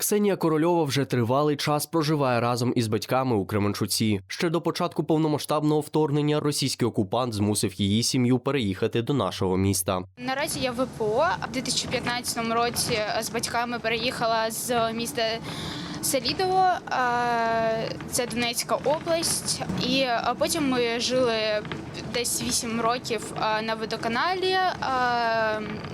Ксенія Корольова вже тривалий час проживає разом із батьками у Кременчуці. Ще до початку повномасштабного вторгнення російський окупант змусив її сім'ю переїхати до нашого міста. Наразі я в ВПО. У 2015 році з батьками переїхала з міста Селідово, це Донецька область. І потім ми жили десь 8 років на водоканалі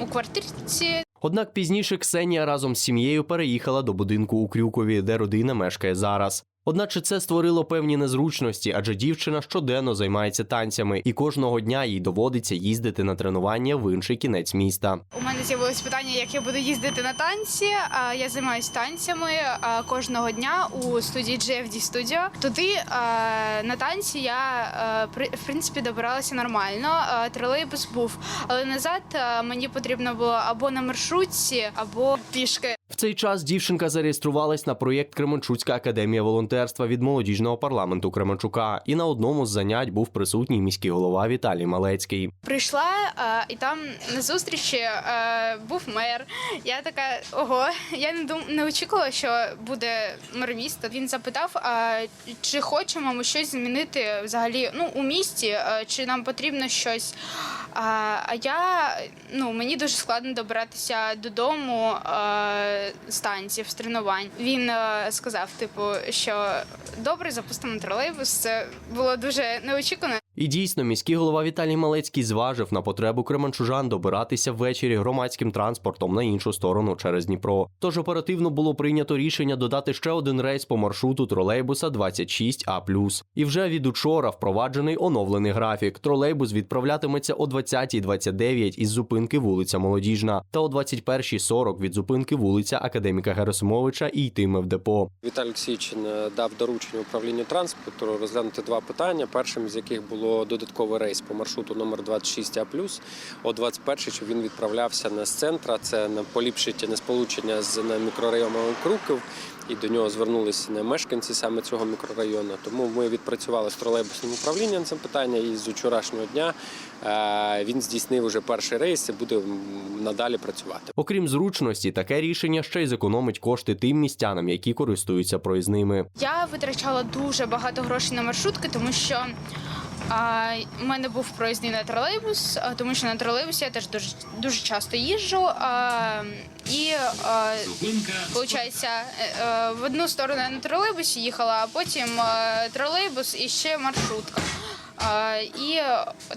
у квартирці. Однак пізніше Ксенія разом з сім'єю переїхала до будинку у Крюкові, де родина мешкає зараз. Одначе це створило певні незручності, адже дівчина щоденно займається танцями, і кожного дня їй доводиться їздити на тренування в інший кінець міста. У мене з'явилось питання, як я буду їздити на танці. Я займаюся танцями кожного дня у студії GFD Studio. Туди на танці я в принципі добиралася нормально. Тролейбус був, але назад мені потрібно було або на маршрутці, або пішки. Цей час дівчинка зареєструвалась на проєкт Кременчуцька академія волонтерства від молодіжного парламенту Кременчука, і на одному з занять був присутній міський голова Віталій Малецький. Прийшла і там на зустрічі був мер. Я така ого, я не дум не очікувала, що буде мер міста. Він запитав, чи хочемо ми щось змінити взагалі ну, у місті, чи нам потрібно щось. А, а я ну мені дуже складно добиратися додому е, з танців, тренувань. Він е, сказав, типу, що добре, запустимо тролейбус. Це було дуже неочікувано. І дійсно, міський голова Віталій Малецький зважив на потребу кременчужан добиратися ввечері громадським транспортом на іншу сторону через Дніпро. Тож оперативно було прийнято рішення додати ще один рейс по маршруту тролейбуса 26А+. І вже від учора впроваджений оновлений графік. Тролейбус відправлятиметься о 20.29 із зупинки вулиця Молодіжна та о 21.40 від зупинки вулиця Академіка Герасимовича і йтиме в депо. Віталій Олексійович е, дав доручення управлінню транспорту розглянути два питання. Першим з яких було додатковий рейс по маршруту номер 26 А о 21 щоб він відправлявся не з центра. Це на поліпшить не сполучення з мікрорайоном Круків. І до нього звернулися не мешканці саме цього мікрорайону. Тому ми відпрацювали з тролейбусним управлінням це питання. І з вчорашнього дня е, він здійснив уже перший рейс і буде надалі працювати. Окрім зручності, таке рішення ще й зекономить кошти тим містянам, які користуються проїзними. Я витрачала дуже багато грошей на маршрутки, тому що а, у мене був проїзний на тролейбус, тому що на тролейбусі я теж дуже, дуже часто їжджу. А, і а, виходить, в одну сторону я на тролейбусі їхала, а потім е, тролейбус і ще маршрутка. І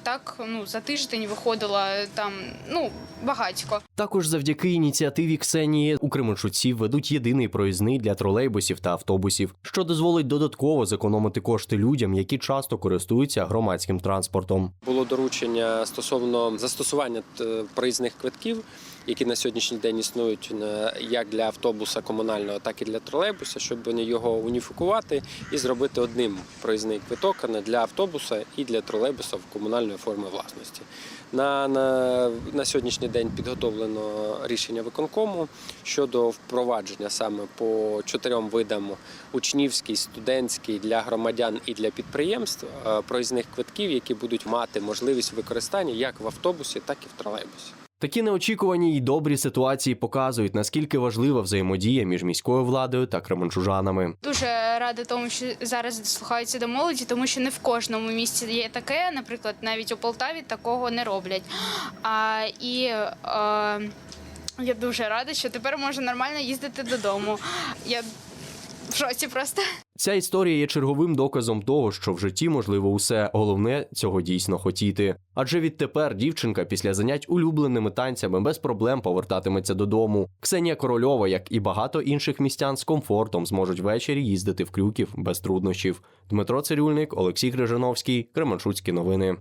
так ну, за тиждень виходила там ну, багатько. Також завдяки ініціативі Ксенії у Кременчуці ведуть єдиний проїзний для тролейбусів та автобусів, що дозволить додатково зекономити кошти людям, які часто користуються громадським транспортом. Було доручення стосовно застосування е, проїзних квитків, які на сьогоднішній день існують е, як для автобуса комунального, так і для тролейбуса, щоб його уніфікувати і зробити одним проїзний квиток для автобуса і для тролейбуса в комунальної форми власності. На, на, на сьогоднішній день підготовлено рішення виконкому щодо впровадження саме по чотирьом видам учнівський, студентський для громадян і для підприємств е, проїзних квитків, які будуть мати можливість використання як в автобусі, так і в тролейбусі. Такі неочікувані й добрі ситуації показують, наскільки важлива взаємодія між міською владою та кременчужанами. Дуже рада тому, що зараз дослухаються до молоді, тому що не в кожному місці є таке. Наприклад, навіть у Полтаві такого не роблять. А, і е, я дуже рада, що тепер можу нормально їздити додому. Я в шоці просто. Ця історія є черговим доказом того, що в житті можливо усе, головне цього дійсно хотіти. Адже відтепер дівчинка після занять улюбленими танцями без проблем повертатиметься додому. Ксенія Корольова, як і багато інших містян, з комфортом зможуть ввечері їздити в крюків без труднощів. Дмитро Цирюльник, Олексій Крижановський, Кременчуцькі новини.